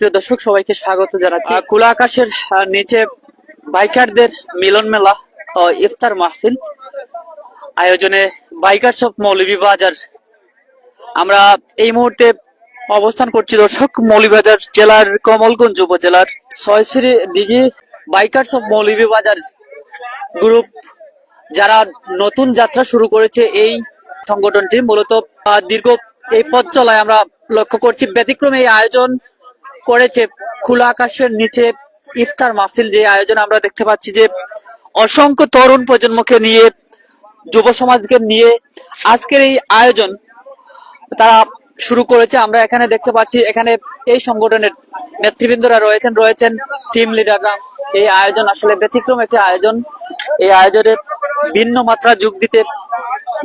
সুপ্রিয় দর্শক, সবাইকে স্বাগত জানাচ্ছি। খোলা আকাশের নিচে বাইকারদের মিলন মেলা, ও ইফতার মাহফিল আয়োজনে বাইকার্স অফ মৌলভীবাজার। আমরা এই মুহূর্তে অবস্থান করছি দর্শক, মৌলভীবাজার জেলার কমলগঞ্জ উপজেলার ছয়শ্রী দিঘি বাইকার্স অফ মৌলভীবাজার গ্রুপ। যারা নতুন যাত্রা শুরু করেছে এই সংগঠনটি, মূলত দীর্ঘ এই পথ চলায় আমরা লক্ষ্য করছি। ব্যতিক্রমে এই আয়োজন করেছে, খোলা আকাশের নিচে ইফতার মাহফিল যে আয়োজন আমরা দেখতে পাচ্ছি যে অসংখ্য তরুণ প্রজন্মকে নিয়ে, যুব সমাজকে নিয়ে আজকের এই আয়োজন তারা শুরু করেছে। আমরা এখানে দেখতে পাচ্ছি, এখানে এই সংগঠনের নেতৃবৃন্দরা রয়েছেন রয়েছেন টিম লিডাররা এই আয়োজন আসলে ব্যতিক্রম একটি আয়োজন। এই আয়োজনে ভিন্ন মাত্রা যোগ দিতে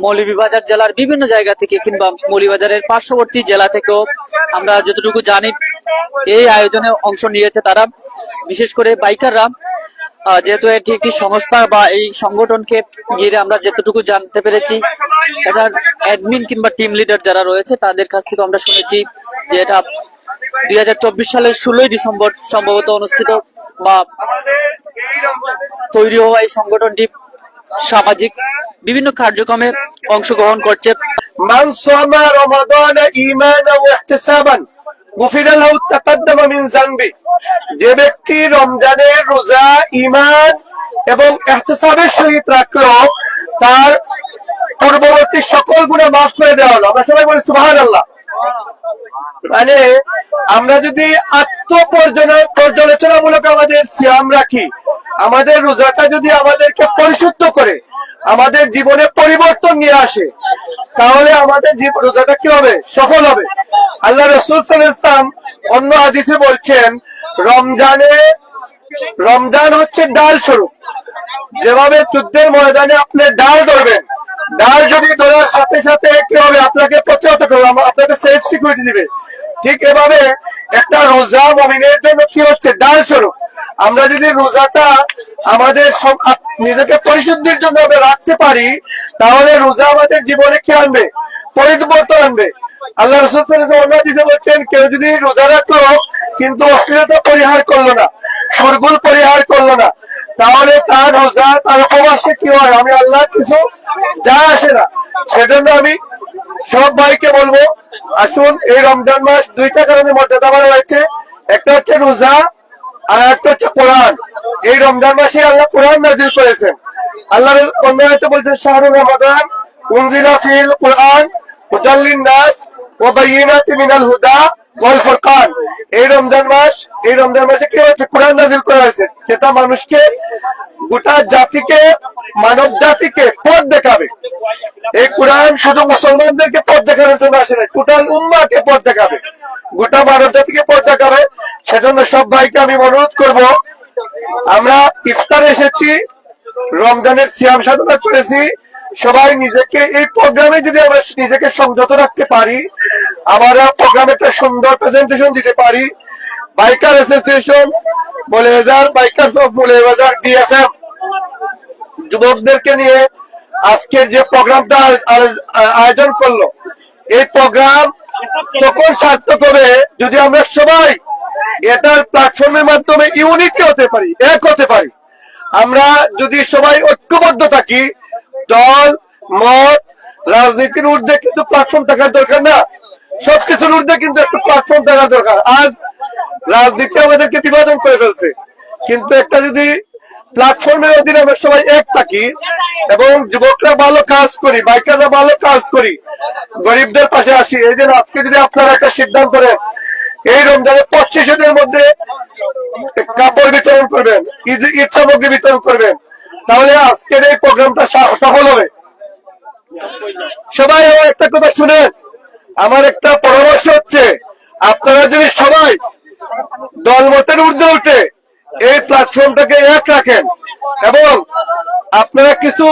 মৌলভীবাজার জেলার বিভিন্ন জায়গা থেকে কিংবা মৌলভীবাজারের পার্শ্ববর্তী জেলা থেকেও আমরা যতটুকু জানি এই আয়োজনে অংশ নিয়েছে তারা। বিশেষ করে বাইকাররা যেহেতু এটি একটি সংস্থা বা এই সংগঠনকে ঘিরে আমরা যতটুকু জানতে পেরেছি, এটা অ্যাডমিন কিংবা টিম লিডার যারা রয়েছে, তাদের কাছ থেকে আমরা শুনেছি যে এটা দুই হাজার চব্বিশ সালের ষোলোই ডিসেম্বর সম্ভবত অনুষ্ঠিত বা তৈরি হওয়া এই সংগঠনটি সামাজিক বিভিন্ন কার্যক্রমে অংশগ্রহণ করছে। মান রমাদান ইমান ইহতিসাবান যে ব্যক্তি রমজানের রোজা ইমান এবং এহতসাবের সহিত রাখল, তার পূর্ববর্তী সকল গুণে মাফ করে দেওয়া হলো। আমরা সবাই বলি সুহান আল্লাহ মানে আমরা যদি আত্মপর্যালোচনামূলক আমাদের সিয়াম রাখি, আমাদের রোজাটা যদি আমাদেরকে পরিশুদ্ধ করে, আমাদের জীবনে পরিবর্তন নিয়ে আসে তাহলে আমাদের জীব- রোজাটা কি হবে? সফল হবে। আল্লাহ রসুল ওয়াসাল্লাম অন্য হাদিসে বলছেন, রমজানে, রমজান হচ্ছে ডাল স্বরূপ। যেভাবে যুদ্ধের ময়দানে আপনি ডাল ধরবেন, ডাল যদি ধরার সাথে সাথে কি হবে? আপনাকে প্রতিহত করবে আপনাকে সেফ সিকিউরিটি দিবে। ঠিক এভাবে একটা রোজা মমিনের জন্য কি হচ্ছে? ডাল স্বরূপ। আমরা যদি রোজাটা আমাদের সব নিজেকে পরিশুদ্ধির জন্য আমরা রাখতে পারি, তাহলে রোজা আমাদের জীবনে কি আনবে? পরিবর্তন আনবে। আল্লাহ রসুল দিতে বলছেন, কেউ যদি রোজা রাখল, কিন্তু অশ্লীলতা পরিহার করল না সরগুল পরিহার করল না, তাহলে তার রোজা, তার উপবাসে কি হয়? আমি আল্লাহ কিছু যা আসে না। সেজন্য আমি সব ভাইকে বলব, আসুন, এই রমজান মাস দুইটা কারণে মর্যাদা বাড়া হয়েছে। একটা হচ্ছে রোজা আর একটা হচ্ছে কোরআন। এই রমজান মাসে আল্লাহ কোরআন নাজিল করেছেন। আল্লাহ অন্য আয়তে বলছেন শাহরুর রমাদান, উনজিলা কোরআন হুদাল্লিন নাস ও বাইয়িনাতি মিনাল হুদা ওয়াল ফুরকান। এই রমজান মাস, এই রমজান মাসে কি হয়েছে? কোরআন নাজিল করা হয়েছে। যেটা মানুষকে গোটা জাতিকে, মানব জাতিকে পথ দেখাবে। এই কোরআন শুধু মুসলমানদেরকে পথ দেখানোর জন্য আসে না টোটাল উম্মাকে পথ দেখাবে। গোটা মানব জাতিকে পথ দেখাবে। সেজন্য সব ভাইকে আমি অনুরোধ করব, আমরা ইফতারে এসেছি, রমজানের সিয়াম সাধনা করেছি। সবাই নিজেকে এই প্রোগ্রামে যদি আমরা নিজেকে সংযত রাখতে পারি আমরা প্রোগ্রামে একটা সুন্দর প্রেজেন্টেশন দিতে পারি। Biker association Moulvibazar bikers of BSF যুবকদেরকে নিয়ে আজকের যে প্রোগ্রামটা আয়োজন করল, এই প্রোগ্রাম তখন সার্থক হবে যদি আমরা সবাই এটার প্ল্যাটফর্মের মাধ্যমে ইউনিক হতে পারি, এক হতে পারি। আমরা যদি সবাই ঐক্যবদ্ধ থাকি, দল, মত, রাজনীতির ঊর্ধ্বে কিছু প্ল্যাটফর্ম থাকার দরকার না সবকিছুর ঊর্ধ্বে কিন্তু একটু প্ল্যাটফর্ম থাকার দরকার। আজ রাজনীতি আমাদেরকে বিভাজন করে ফেলছে। কিন্তু একটা যদি প্ল্যাটফর্মের অধীনে আমরা সবাই এক থাকি এবং যুবকরা ভালো কাজ করি, বাইকাররা ভালো কাজ করি, গরিবদের পাশে আসি, এই জন্য আজকে যদি আপনারা একটা সিদ্ধান্ত নেন, এই রমজানের পঁচিশ শিশুদের মধ্যে কাপড় বিতরণ করবেন, ঈদ ঈদ সামগ্রী বিতরণ করবেন, তাহলে আজকের এই প্রোগ্রামটা সফল হবে। সবাই একটা কথা শুনেন। আমার একটা পরামর্শ হচ্ছে, আপনারা যদি সবাই দলমতের ঊর্ধ্বে উঠে এই প্ল্যাটফর্মটাকে এক রাখেন এবং আপনারা কিছু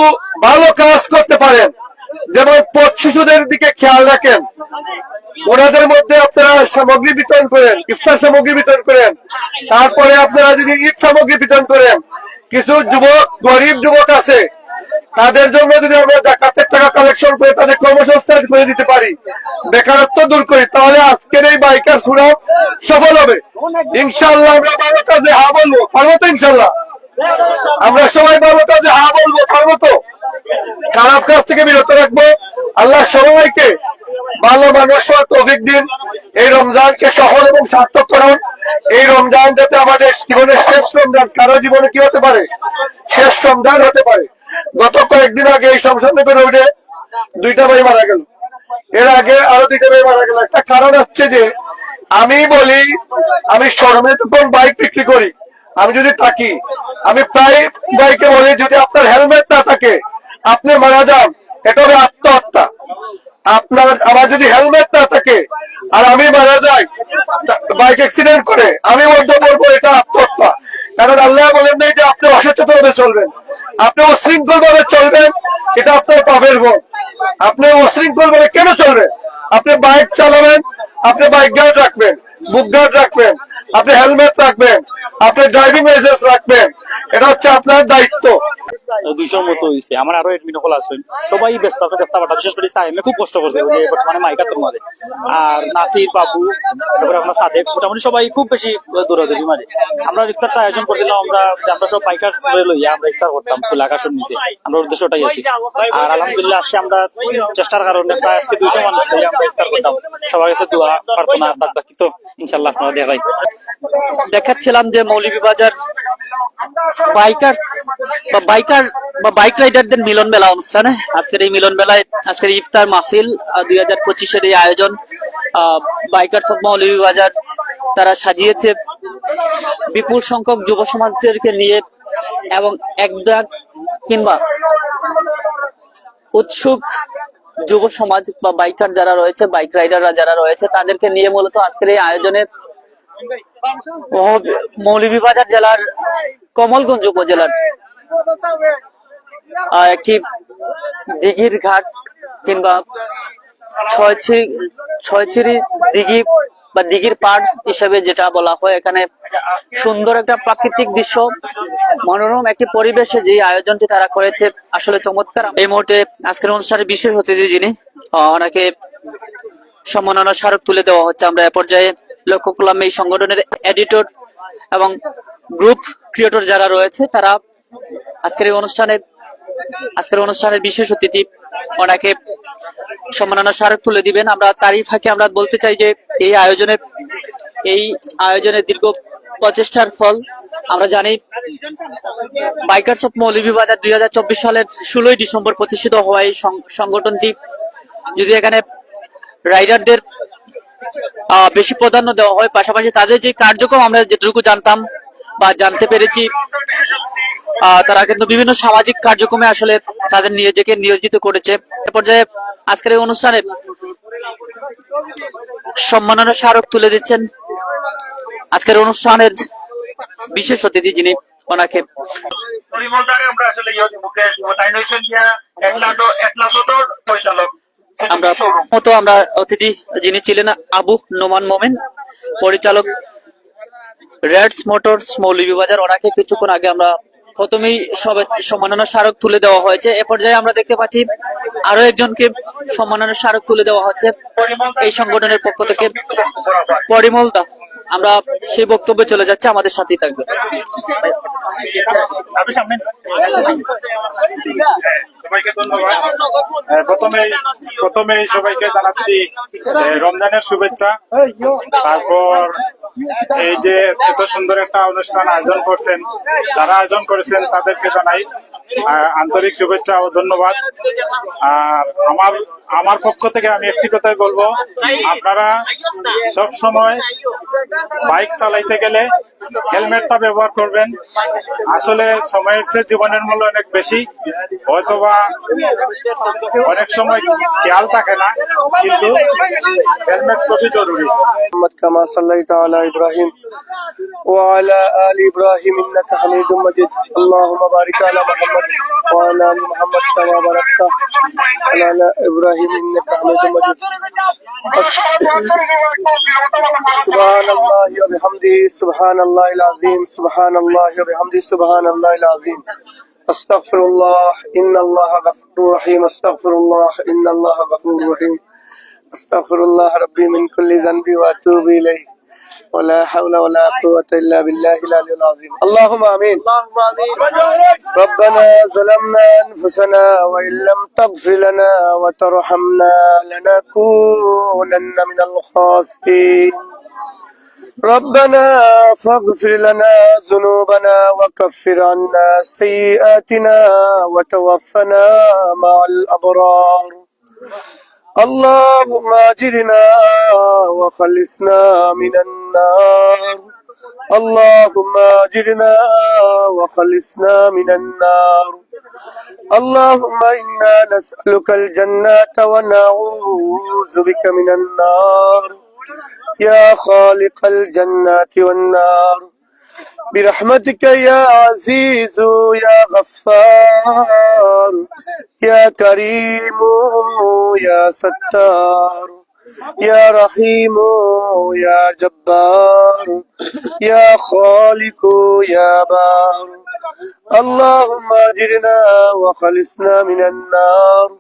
ভালো কাজ করতে পারেন, যেমন পথ শিশুদের দিকে খেয়াল রাখেন, ওনাদের মধ্যে আপনারা সামগ্রী বিতরণ করেন, ইফতার সামগ্রী বিতরণ করেন, তারপরে আপনারা যদি ঈদ সামগ্রী বিতরণ করেন, কিছু যুবক, গরিব যুবক আছে তাদের জন্য যদি আমরা জাকাতের টাকা কালেকশন করে তাদের কর্মসংস্থান করে দিতে পারি, বেকারত্ব দূর করি, তাহলে আজকের এই বাইকার সুরাম সফল হবে। ইনশাল্লাহ আমরা ভালো কাজে হা বলব পারব তো ইনশাল্লাহ আমরা সবাই ভালো কাজে হা বলব পারব তো। খারাপ কাজ থেকে বিরত রাখব। আল্লাহ সবাইকে ভালো মানুষ তৌফিক দিন। এই রমজানকে সফল এবং সার্থক করুন এই রমজান যাতে আমাদের জীবনের শেষ রমজান, কারও জীবনে কি হতে পারে? শেষ রমজান হতে পারে। গত কয়েকদিন আগে এই সংসদনগর রোডে দুইটা ভাই মারা গেল। এর আগে আরও দুইটা ভাই মারা গেল। একটা কারণ হচ্ছে যে, আমি বলি, আমি শোরুমে তখন বাইক বিক্রি করি, আমি যদি থাকি, আমি প্রায় বাইকে বলি, যদি আপনার হেলমেট না থাকে, আপনি মারা যান। এটা হবে আত্মহত্যা। আপনার, আমার যদি হেলমেট না থাকে আর আমি মারা যাই বাইক অ্যাক্সিডেন্ট করে, আমি মধ্যে বলব এটা আত্মহত্যা। কারণ আল্লাহ বলেন নাই যে আপনি অসচেতন ভাবে চলবেন। আপনি উশৃঙ্খল ভাবে চলবেন এটা আপনার পাপের ভোগ। আপনি অশৃঙ্খল ভাবে কেন চলবেন? আপনি বাইক চালাবেন, আপনি বাইক গার্ড রাখবেন, বুক গার্ড রাখবেন আপনি হেলমেট রাখবেন, আপনি ড্রাইভিং লাইসেন্স রাখবেন, এটা হচ্ছে আপনার দায়িত্ব। মতো হয়েছে আমার আরও আছে সবাই ব্যস্ত কষ্ট করছে। আর নাসির তারপরে মোটামুটি সবাই খুব বেশি আমরা আয়োজন আমরা আমরা লইয়া আমরা করতাম আকাশের নিচে। আমরা উদ্দেশ্য ওটাই আছি। আর আলহামদুলিল্লাহ আজকে আমরা চেষ্টার কারণে প্রায় আজকে মানুষ আমরা করতাম। তো ইনশাল্লাহ দেখাচ্ছিলাম যে মৌলভীবাজার বাইকার্স বা বাইকার বা বাইক রাইডারদের মিলন মেলা অনুষ্ঠানে। আজকের এই মিলন মেলায়, আজকের ইফতার মাহফিল দুই হাজার পঁচিশের এই আয়োজন বাইকার্স অফ মৌলভীবাজার তারা সাজিয়েছে। বিপুল সংখ্যক যুব সমাজদেরকে নিয়ে এবং এক ডাক কিংবা উৎসুক যুব সমাজ বা বাইকার যারা রয়েছে বাইক রাইডাররা যারা রয়েছে, তাদেরকে নিয়ে মূলত আজকের এই আয়োজনে মৌলভীবাজার জেলার কমলগঞ্জ উপজেলার একটি দিঘির ঘাট কিংবা ছয়ছিরি দিঘি বা দিঘির পাড় হিসেবে যেটা বলা হয় এখানে সুন্দর একটা প্রাকৃতিক দৃশ্য মনোরম একটি পরিবেশে যে আয়োজনটি তারা করেছে আসলে চমৎকার এই মুহূর্তে আজকের অনুষ্ঠানে বিশেষ অতিথি যিনি ওনাকে সম্মাননা স্মারক তুলে দেওয়া হচ্ছে। আমরা এ পর্যায়ে লক্ষ্য করলাম এই সংগঠনের এডিটর এবং গ্রুপ ক্রিয়েটর যারা রয়েছে, তারা আজকের এই অনুষ্ঠানে, আজকের অনুষ্ঠানের বিশেষ অতিথি ওনাকে সম্মাননা স্মারক তুলে দিবেন। আমরা তারই ফাঁকে আমরা বলতে চাই যে এই আয়োজনের এই আয়োজনের দীর্ঘ প্রচেষ্টার ফল আমরা জানি বাইকার্স অফ মৌলভীবাজার দুই হাজার চব্বিশ সালের ষোলোই ডিসেম্বর প্রতিষ্ঠিত হওয়া এই সংগঠনটি। যদি এখানে রাইডারদের বেশি প্রাধান্য দেওয়া হয়। পাশাপাশি তাদের যে কার্যক্রম, আমরা যেটুকু জানতাম বা জানতে পেরেছি তারা কিন্তু বিভিন্ন সামাজিক কার্যক্রমে আসলে তাদের নিজেকে নিয়োজিত করেছে। পর্যায়ে আজকের এই অনুষ্ঠানে সম্মাননা স্মারক তুলে দিচ্ছেন আজকের অনুষ্ঠানের বিশেষ অতিথি যিনি, ওনাকে। পরিমলটাকে আমরা আসলে ইয়ে মুখে তাই নইছেন দিয়া এটলাটো এটলাসোটোর পরিচালক আমরা মতো আমরা অতিথি যিনি ছিলেন আবু নোমান মোমেন, পরিচালক রেডস মোটরস মৌলভীবাজার ওনাকে কিছুক্ষণ আগে আমরা প্রথমেই সবে সম্মাননা স্মারক তুলে দেওয়া হয়েছে। এ পর্যায়ে আমরা দেখতে পাচ্ছি আরও একজনকে সম্মাননা স্মারক তুলে দেওয়া হচ্ছে এই সংগঠনের পক্ষ থেকে। পরিমল দা। আমরা সেই বক্তব্যে চলে যাচ্ছে, আমাদের সাথেই থাকবে। প্রথমে সবাইকে জানাচ্ছি রমজানের শুভেচ্ছা। তারপর এই যে এত সুন্দর একটা অনুষ্ঠান আয়োজন করছেন, যারা আয়োজন করেছেন তাদেরকে জানাই আন্তরিক শুভেচ্ছা ও ধন্যবাদ। আর আমার আমার পক্ষ থেকে আমি একটি কথাই বলব। আপনারা সব সময় বাইক চালাইতে গেলে হেলমেটটা ব্যবহার করবেন আসলে সময়ের চেয়ে জীবনের মূল্য অনেক বেশি হয়তোবা অনেক সময় খেয়াল থাকে না কিন্তু হেলমেট খুবই জরুরি محمد كما صليت على إبراهيم وعلى آل إبراهيم إنك حميد مجيد اللهم بارك على محمد وعلى آل محمد كما باركت على آل إبراهيم إنك حميد مجيد سبحان الله وبحمده سبحان الله العظيم سبحان الله وبحمده سبحان الله العظيم أستغفر الله إن الله غفور رحيم أستغفر الله إن الله غفور رحيم أستغفر الله ربي من كل ذنب وأتوب إليه ولا حول ولا قوة إلا بالله العلي العظيم اللهم آمين ربنا ظلمنا أنفسنا وإن لم تغفر لنا وترحمنا لنكونن من الخاسرين ربنا فاغفر لنا ذنوبنا وكفر عنا سيئاتنا وتوفنا مع الأبرار اللهم اجرنا وخلصنا من النار. اللهم اجرنا وخلصنا من النار. اللهم إنا نسألك الجنة ونعوذ بك من النار. يا خالق الجنات والنار. برحمتك يا عزيز يا غفار يا كريم يا ستار يا رحيم يا جبار يا خالق يا بار. اللهم اجرنا وخلصنا من النار.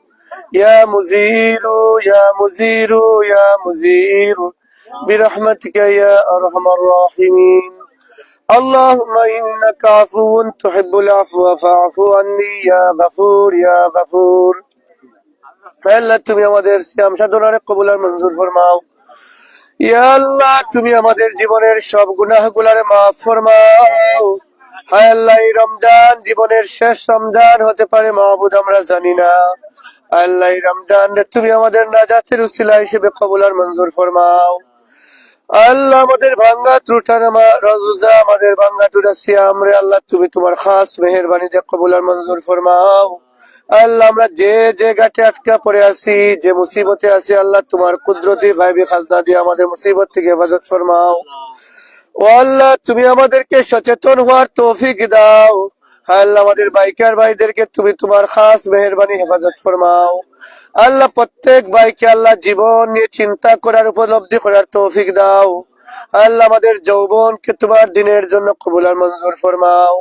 يا مزير يا مزير يا مزير برحمتك يا أرحم الراحمين. اللهم إنك عفو تحب العفو فاعف عني يا غفور يا غفور আল্লাহ তুমি আমাদের সিয়াম সাধনারে কবুল আর মঞ্জুর ফরমাও ইয়া আল্লাহ তুমি আমাদের জীবনের সব গুনাহ গুলারে মাফ ফরমাও হায় আল্লাহ এই রমজান জীবনের শেষ রমজান হতে পারে মাহবুদ আমরা জানি না আল্লাহ এই রমজান তুমি আমাদের নাজাতের উসিলা হিসেবে কবুল আর মঞ্জুর ফরমাও আল্লাহ আমাদের ভাঙ্গা আমাদের ভাঙ্গা আল্লাহ, তুমি তোমার খাস আর মঞ্জুর ফরমাও। আল্লাহ, আমরা যে আটকা পড়ে আছি, যে মুসিবতে আছি, আল্লাহ, তোমার কুদরতি খাজনা দিয়ে আমাদের মুসিবত থেকে হেফাজত ফরমাও। ও আল্লাহ, তুমি আমাদেরকে সচেতন হওয়ার তৌফিক দাও। আল্লাহ, আমাদের বাইকার ভাইদেরকে তুমি তোমার খাস মেহরবানি হেফাজত ফরমাও। আল্লাহ প্রত্যেক ভাইকে আল্লাহ জীবন নিয়ে চিন্তা করার উপলব্ধি করার তৌফিক দাও। আল্লাহ আমাদের যৌবনকে তোমার দিনের জন্য কবুল আর মঞ্জুর ফরমাও।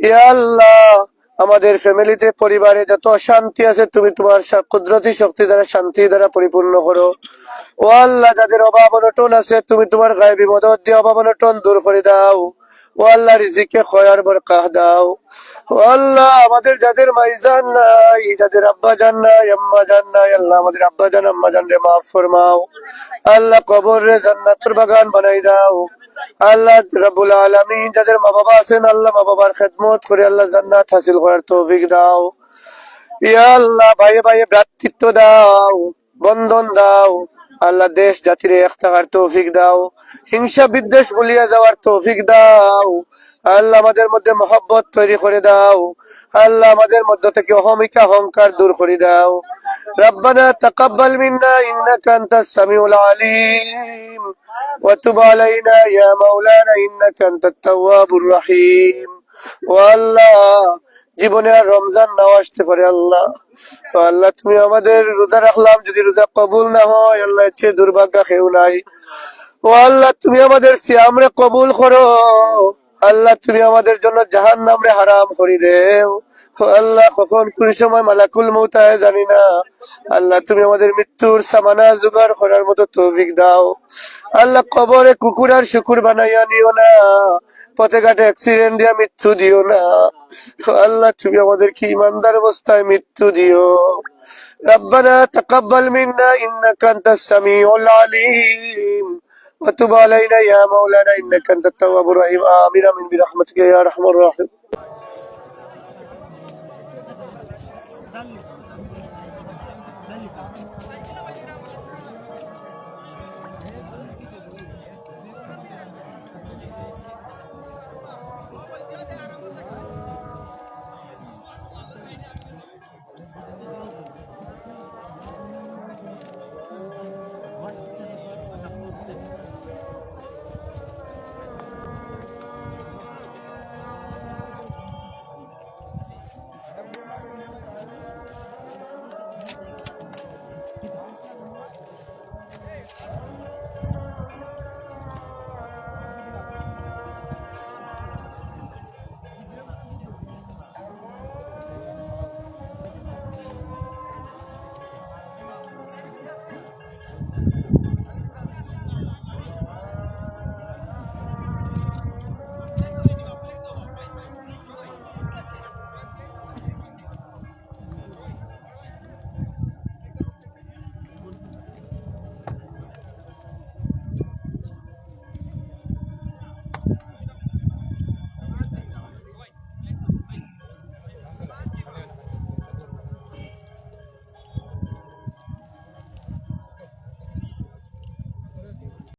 ইয়া আল্লাহ, আমাদের ফ্যামিলিতে, পরিবারে যত অশান্তি আছে, তুমি তোমার কুদরতি শক্তি দ্বারা শান্তি দ্বারা পরিপূর্ণ করো। ও আল্লাহ, যাদের অভাব অনটন আছে, তুমি তোমার গায়েবী মদত দিয়ে অভাব অনটন দূর করে দাও। ও আল্লাহ, রিজিকে খয়ার বরকাহ দাও। আল্লাহ, আমাদের যাদের মাইজান নাই, যাদের আব্বা জান নাই, আম্মা জান নাই, আল্লাহ আমাদের আব্বা জান, আম্মা জান রে মাফ ফরমাও। আল্লাহ কবর রে জান্নাতুর বাগান বানাই দাও। আল্লাহ রাব্বুল আলামিন, যাদের মা বাবা আছেন, আল্লাহ মা বাবার খেদমত করে আল্লাহ জান্নাত হাসিল করার তৌফিক দাও। ইয়া আল্লাহ, ভাইয়ে ভাইয়ে ভ্রাতৃত্ব দাও, বন্ধন দাও। আল্লাহ দেশ জাতির এক থাকার তৌফিক দাও। হিংসা বিদ্বেষ ভুলিয়া যাওয়ার তৌফিক দাও। আল্লাহ আমাদের মধ্যে মহব্বত তৈরি করে দাও আল্লাহ আমাদের মধ্যে থেকে অহমিকা অহংকার দূর করে দাও ربنا تقبل منا انك انت السميع العليم وتب علينا يا مولانا انك انت التواب الرحيم والله জীবনে আর রমজান নাও আসতে পারে আল্লাহ তো আল্লাহ তুমি আমাদের রোজা রাখলাম যদি রোজা কবুল না হয় আল্লাহ ইচ্ছে দুর্ভাগ্য কেউ নাই ও আল্লাহ তুমি আমাদের সিয়ামরে কবুল করো আল্লাহ তুমি আমাদের জন্য জাহান নামরে হারাম করি দেও ও আল্লাহ কখন কোন সময় মালাকুল মৌতায় জানি না আল্লাহ তুমি আমাদের মৃত্যুর সামানা জোগাড় করার মতো তৌফিক দাও আল্লাহ কবরে কুকুর আর শুকুর বানাইয়া নিও না পথে ঘাটে অ্যাক্সিডেন্ট দিয়া মৃত্যু দিও না ও আল্লাহ তুমি আমাদেরকে ইমানদার অবস্থায় মৃত্যু দিও ربنا تقبل منا انك انت السميع العليم وتب علينا يا مولانا إنك أنت التواب الرحيم. آمين من برحمتك يا رحم الرحيم